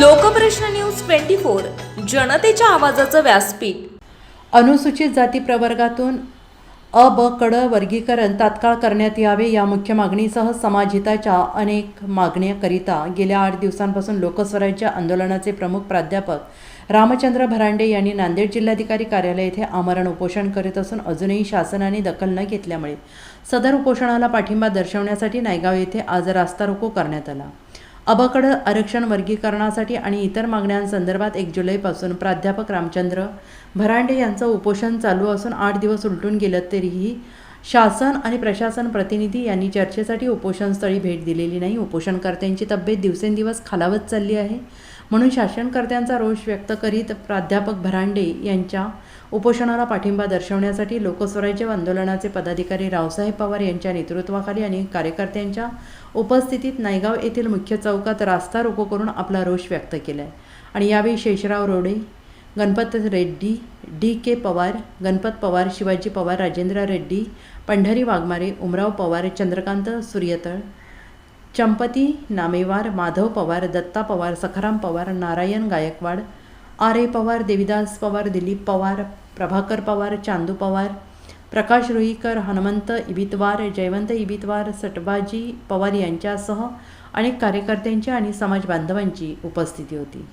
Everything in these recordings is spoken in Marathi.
लोकप्रश्न न्यूज ट्वेंटी फोर जनतेच्या आवाजाचं व्यासपीठ. अनुसूचित जाती प्रवर्गातून अ ब कड वर्गीकरण तात्काळ करण्यात यावे या मुख्य मागणीसह समाजहिताच्या अनेक मागण्याकरिता गेल्या आठ दिवसांपासून लोकस्वराज्य आंदोलनाचे प्रमुख प्राध्यापक रामचंद्र भरांडे यांनी नांदेड जिल्हाधिकारी कार्यालय येथे आमरण उपोषण करीत असून अजूनही शासनाने दखल न घेतल्यामुळे सदर उपोषणाला पाठिंबा दर्शवण्यासाठी नायगाव येथे आज रास्ता रोको करण्यात आला. अबकड आरक्षण वर्गीकरणासाठी आणि इतर मागण्यांसंदर्भात एक जुलैपासून प्राध्यापक रामचंद्र भरांडे यांचं उपोषण चालू असून आठ दिवस उलटून गेलं तरीही शासन आणि प्रशासन प्रतिनिधी यांनी चर्चेसाठी उपोषणस्थळी भेट दिलेली नाही. उपोषणकर्त्यांची तब्येत दिवसेंदिवस खालावत चालली आहे. म्हणून शासनकर्त्यांचा रोष व्यक्त करीत प्राध्यापक भरांडे यांच्या उपोषणाला पाठिंबा दर्शवण्यासाठी लोकस्वराज्य आंदोलनाचे पदाधिकारी रावसाहेब पवार यांच्या नेतृत्वाखाली आणि कार्यकर्त्यांच्या उपस्थितीत नायगाव येथील मुख्य चौकात रास्ता रोको करून आपला रोष व्यक्त केला आहे आणि यावेळी Shesharao Rode Ganpat Reddy D K Pawar Ganpat Pawar Shivaji Pawar Rajendra Reddy Pandhari Waghmare Umrao Pawar Chandrakant Suryatal Champati Namewar Madhav Pawar Datta Pawar Sakharam Pawar Narayan Gaikwad R A Pawar Devidas Pawar Dilip Pawar Prabhakar Pawar Chandu Pawar Prakash Ruikar Hanumant Ibitwar Jaywant Ibitwar Satbaji Pawar यांच्यासह अनेक कार्यकर्त्यांची आणि समाज बांधवांची उपस्थिती होती.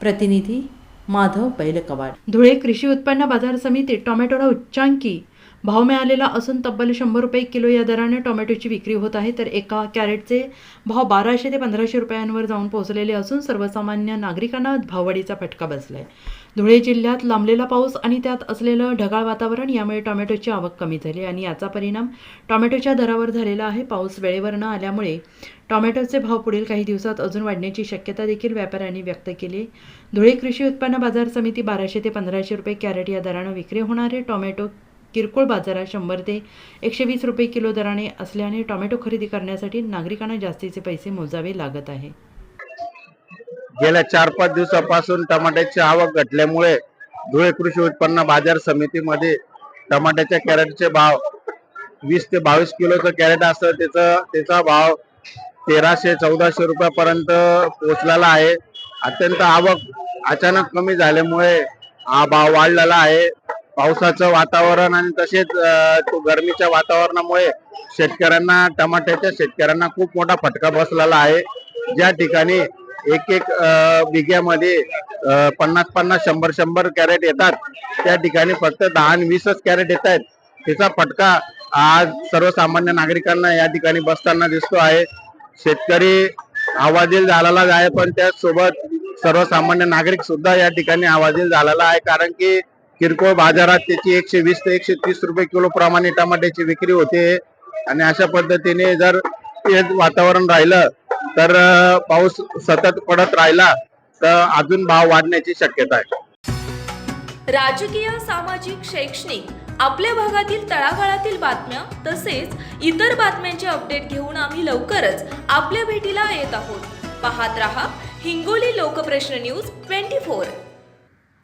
प्रतिनिधी माधव बैलकवाड. धुळे कृषी उत्पन्न बाजार समितीत टोमॅटोला उच्चांकी. भाव मिळालेला असून तब्बल शंभर रुपये किलो या दराने टोमॅटोची विक्री होत आहे तर एका कॅरेटचे भाव बाराशे ते पंधराशे रुपयांवर जाऊन पोहोचलेले असून सर्वसामान्य नागरिकांना भाववाढीचा फटका बसलाय. धुळे जिल्ह्यात लांबलेला पाऊस आणि त्यात असलेलं ढगाळ वातावरण यामुळे टोमॅटोची आवक कमी झाली आणि याचा परिणाम टोमॅटोच्या दरावर झालेला आहे. पाऊस वेळेवर न आल्यामुळे टोमॅटोचे भाव पुढील काही दिवसात अजून वाढण्याची शक्यता देखील व्यापाऱ्यांनी व्यक्त केली धुळे कृषी उत्पन्न बाजार समिती बाराशे ते पंधराशे रुपये कॅरेट या दरानं विक्री होणारे टोमॅटो किरकोळ बाजारात शंभर ते एकशे वीस रुपये किलो दराने असल्याने टोमॅटो खरेदी करण्यासाठी नागरिकांना जास्तीचे पैसे मोजावे लागत आहे. गेल्या चार पाच दिवसापासून टमाट्याची आवक घटल्यामुळे धुळे कृषी उत्पन्न बाजार समितीमध्ये टमाट्याच्या कॅरेटचे भाव वीस ते बावीस किलोचं कॅरेट असतं. त्याचं त्याचा भाव तेराशे चौदाशे रुपयापर्यंत पोहोचलेला आहे. अत्यंत आवक अचानक कमी झाल्यामुळे हा भाव वाढलेला आहे. पावसाचं वातावरण आणि तसेच गर्मीच्या गरमीच्या वातावरणामुळे शेतकऱ्यांना टमाट्याच्या शेतकऱ्यांना खूप मोठा फटका बसलेला आहे. ज्या ठिकाणी एक एक बिघ्यामध्ये पन्नास पन्नास शंभर शंभर कॅरेट येतात त्या ठिकाणी फक्त दहा आणि वीसच कॅरेट येत आहेत. त्याचा फटका आज सर्वसामान्य नागरिकांना या ठिकाणी बसताना दिसतो आहे. शेतकरी आवाजील झालेलाच आहे पण त्याचसोबत सर्वसामान्य नागरिक सुद्धा या ठिकाणी आवाजील झालेला आहे कारण की किरकोळ बाजारात त्याची एकशे वीस ते एकशे तीस रुपये किलो प्रमाणे टमाट्याची विक्री होते. आणि अशा पद्धतीने जर हे वातावरण राहिलं तर पाऊस सतत पडत राहिला तर अजून भाव वाढण्याची शक्यता आहे. राजकीय सामाजिक शैक्षणिक आपल्या भागातील तळागाळातील बातम्या तसेच इतर बातम्यांचे अपडेट घेऊन आम्ही लवकरच आपल्या भेटीला येत आहोत. पाहत रहा Hingoli Lokprashna news twenty four.